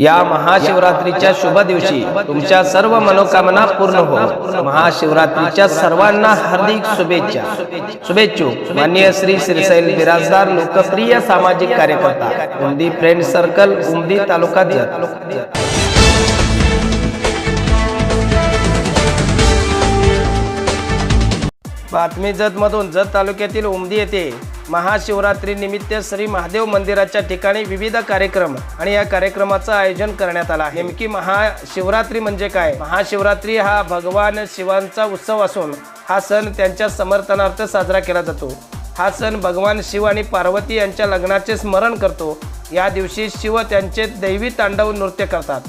या महाशिवरात्रीच्या शुभ दिवशी तुमच्या सर्व मनोकामना पूर्ण हो महाशिवरात्रीच्या सर्वांना हार्दिक शुभेच्छा. शुभेच्छुक मान्य श्री श्रीसैल बिराजदार लोकप्रिय सामाजिक कार्यकर्ता उमदी फ्रेंड सर्कल उमदी तालुका जत बातमी जतमधून जत तालुक्यातील उमदी येथे महाशिवरात्रीनिमित्त श्री महादेव मंदिराच्या ठिकाणी विविध कार्यक्रम आणि या कार्यक्रमाचं आयोजन करण्यात आलं आहे. नेमकी महाशिवरात्री म्हणजे काय? महाशिवरात्री हा भगवान शिवांचा उत्सव असून हा सण त्यांच्या समर्थनार्थ साजरा केला जातो. हा सण भगवान शिव आणि पार्वती यांच्या लग्नाचे स्मरण करतो. या दिवशी शिव त्यांचे दैवी तांडव नृत्य करतात.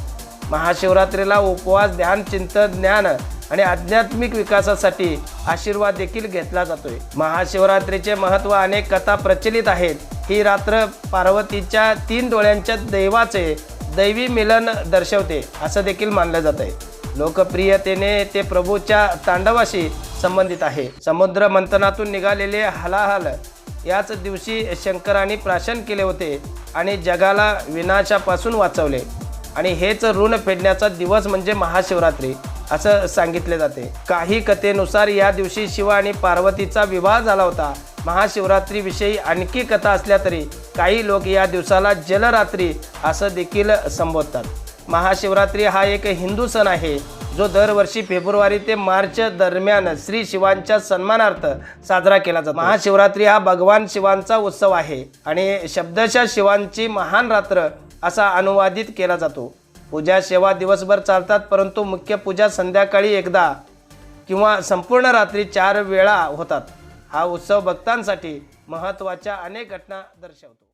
महाशिवरात्रीला उपवास ध्यान चिंतन ज्ञान आणि आध्यात्मिक विकासासाठी आशीर्वाद देखील घेतला जातोय. महाशिवरात्रीचे महत्त्व अनेक कथा प्रचलित आहेत. ही रात्र पार्वतीच्या तीन डोळ्यांच्या दैवाचे दैवी मिलन दर्शवते असं देखील मानलं जात आहे लोकप्रियतेने ते प्रभूच्या तांडवाशी संबंधित आहे. समुद्र मंथनातून निघालेले हलाहल याच दिवशी शंकराने प्राशन केले होते आणि जगाला विनाशापासून वाचवले. आणि हेच ऋण फेडण्याचा दिवस म्हणजे महाशिवरात्री. असं सांगितले जाते. काही कथेनुसार या दिवशी शिव आणि पार्वतीचा विवाह झाला होता. महाशिवरात्रीविषयी आणखी कथा असल्या तरी काही लोक या दिवसाला जलरात्री असं देखील संबोधतात. महाशिवरात्री हा एक हिंदू सण आहे जो दरवर्षी फेब्रुवारी ते मार्च दरम्यान श्री शिवांच्या सन्मानार्थ साजरा केला जातो. महाशिवरात्री हा भगवान शिवांचा उत्सव आहे आणि शब्दशः शिवांची महान रात्र असा अनुवादित केला जातो. पूजा सेवा दिवसभर चालतात परंतु मुख्य पूजा संध्याकाळी एकदा किंवा संपूर्ण रात्री चार वेळा होतात. हा उत्सव भक्तांसाठी महत्त्वाच्या अनेक घटना दर्शवतो.